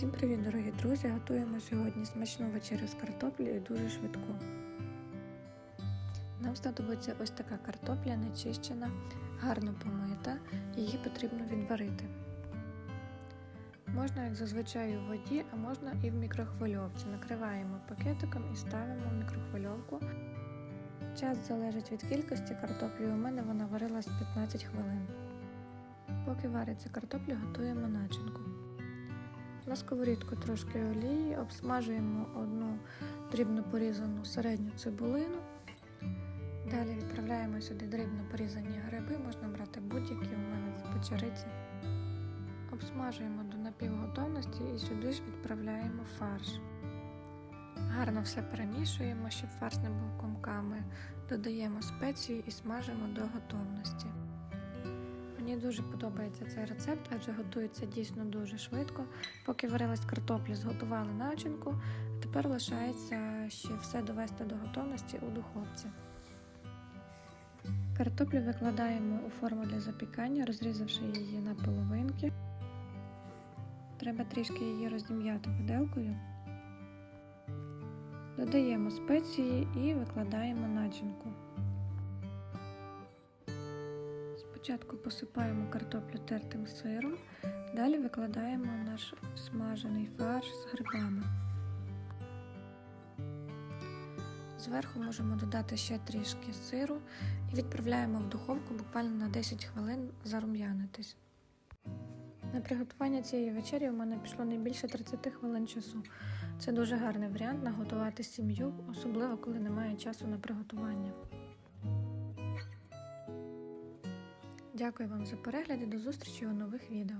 Всім привіт, дорогі друзі! Готуємо сьогодні смачну вечерю з картоплі і дуже швидку. Нам знадобиться ось така картопля нечищена, гарно помита, її потрібно відварити. Можна, як зазвичай, у воді, а можна і в мікрохвильовці. Накриваємо пакетиком і ставимо в мікрохвильовку. Час залежить від кількості картоплі, у мене вона варилась 15 хвилин. Поки вариться картопля, готуємо начинку. На сковорідку трошки олії, обсмажуємо одну дрібно порізану середню цибулину. Далі відправляємо сюди дрібно порізані гриби, можна брати будь-які, у мене це печериці. Обсмажуємо до напівготовності і сюди ж відправляємо фарш. Гарно все перемішуємо, щоб фарш не був комками. Додаємо спеції і смажимо до готовності. Мені дуже подобається цей рецепт, адже готується дійсно дуже швидко. Поки варилась картопля, зготували начинку, тепер лишається ще все довести до готовності у духовці. Картоплю викладаємо у форму для запікання, розрізавши її на половинки. Треба трішки її роздім'яти виделкою. Додаємо спеції і викладаємо начинку. Спочатку посипаємо картоплю тертим сиром, далі викладаємо наш смажений фарш з грибами. Зверху можемо додати ще трішки сиру і відправляємо в духовку буквально на 10 хвилин зарум'янитись. На приготування цієї вечері у мене пішло не більше 30 хвилин часу. Це дуже гарний варіант наготувати сім'ю, особливо коли немає часу на приготування. Дякую вам за перегляд і до зустрічі у нових відео.